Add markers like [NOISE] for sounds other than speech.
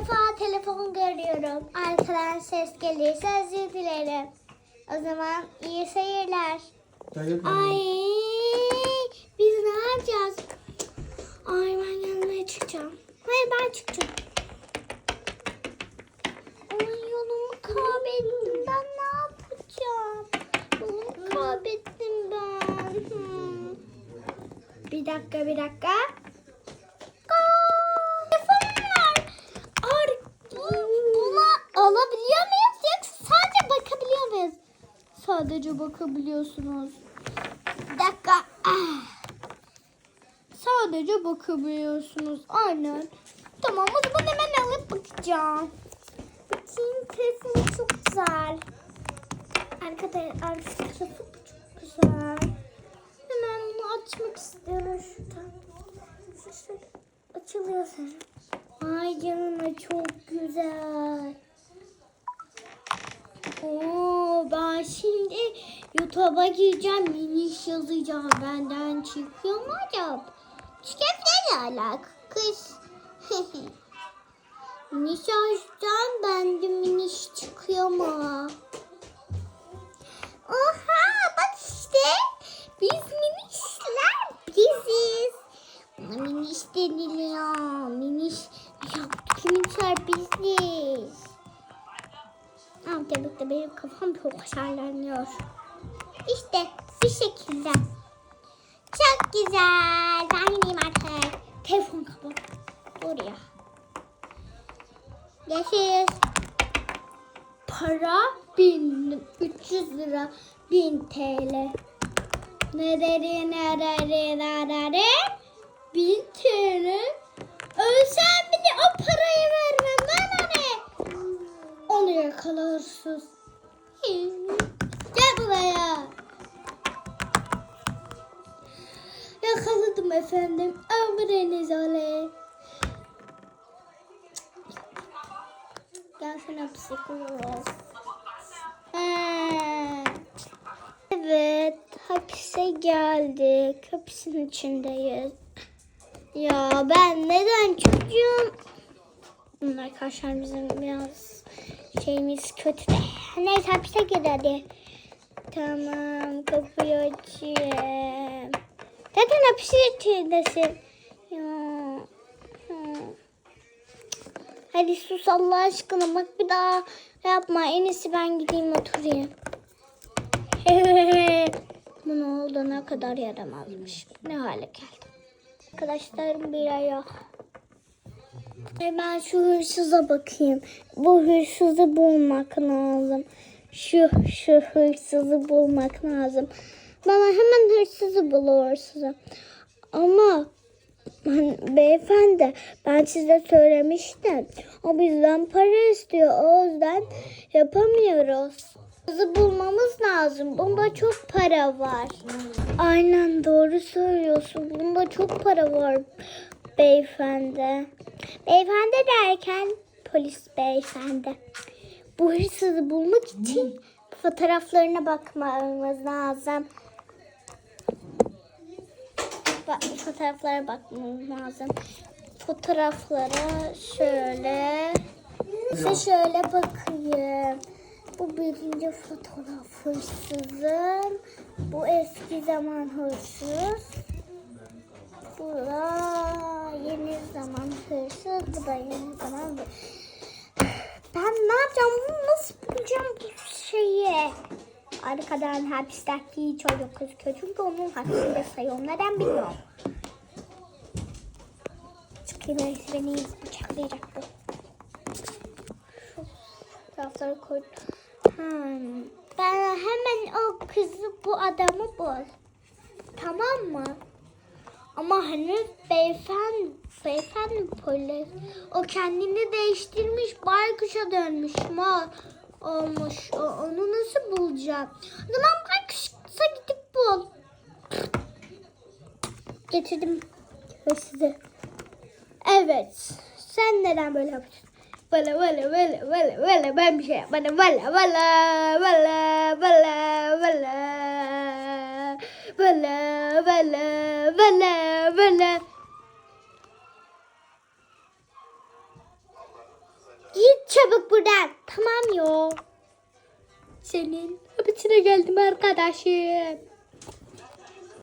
defa telefon görüyorum. Arkadan ses gelirse özür dilerim. O zaman iyi seyirler. Ay biz ne yapacağız? Ay ben yanına çıkacağım. Hayır ben çıkacağım. Ay yolumu kaybettim ben ne yapacağım? Yolumu kaybettim ben. Hmm. Bir dakika bir dakika. Sadece bakabiliyorsunuz. Bir dakika. Ah. Sadece bakabiliyorsunuz. Aynen. Tamam o zaman hemen alıp bakacağım. Bakayım telefonu çok güzel. Arkada arka tarafı çok güzel. Hemen bunu açmak istiyorum şuradan. Açılıyor sanırım. Ay canına çok güzel. Oo, ben şimdi YouTube'a gireceğim. Miniş yazacağım. Benden çıkıyor mu acaba? Çıkabilir alak. Kız. [LAUGHS] miniş yazacağım. Bende miniş çıkıyor mu? Oha bak işte. Biz minişler biziz. Miniş deniliyor. Miniş yaptık minişler biziz. Ki benim kafam çok şarlanıyor. İşte bir şekilde. Çok güzel. Ben gideyim artık. Telefon kapat. Oraya. Görüşürüz. Para 1300 lira 1000 TL. Nerede nerede nerede? Gel buraya. Yakaladım efendim. Ömreniz oley. Gelsene psikolog. Ee, Evet, hapise geldik. Hapisin içindeyiz. Ya ben neden çocuğum? Hmm, Arkadaşlar bizim biraz şeyimiz kötü de. Neyse hapise gir hadi. Tamam kapıyı açayım. Zaten hapsin içindesin. Ya. Hadi sus Allah aşkına bak bir daha yapma. En iyisi ben gideyim oturayım. [LAUGHS] Bu ne oldu ne kadar yaramazmış. Ne hale geldi. Arkadaşlarım bir. Ay Ben şu hırsıza bakayım. Bu hırsızı bulmak lazım. Şu şu hırsızı bulmak lazım. Bana hemen hırsızı bul. Ama ben, beyefendi ben size söylemiştim. O bizden para istiyor. O yüzden yapamıyoruz. Hırsızı bulmamız lazım. Bunda çok para var. Aynen doğru söylüyorsun. Bunda çok para var beyefendi. Beyefendi derken polis beyefendi. Bu hırsızı bulmak için fotoğraflarına bakmamız lazım. Bak, fotoğraflara bakmamız lazım. Fotoğraflara şöyle. Size şöyle bakayım. Bu birinci fotoğraf hırsızım. Bu eski zaman hırsız. Bu da yeni zaman hırsız. Bu da yeni zaman. Ben ne yapacağım? Bunu nasıl bulacağım bu şeyi? Arkadan hapisteki çocuk gözüküyor. Çünkü onun hapsinde sayıyor. Neden bilmiyorum. Çıkayım öyleyse beni bıçaklayacak bu. Şu fotoğrafları koy. Hmm. Ben hemen o kızı bu adamı bul. Tamam mı? Ama hani beyefendi, beyefendi polis. O kendini değiştirmiş, baykuşa dönmüş. Ma olmuş. O, onu nasıl bulacağım? O zaman baykuşa gidip bul. Getirdim size. Evet. Sen neden böyle yapıyorsun? Valla valla valla valla valla ben bir şey yapmadım. Valla valla valla valla valla valla valla valla buradan. Tamam yo. Senin hapisine geldim arkadaşım.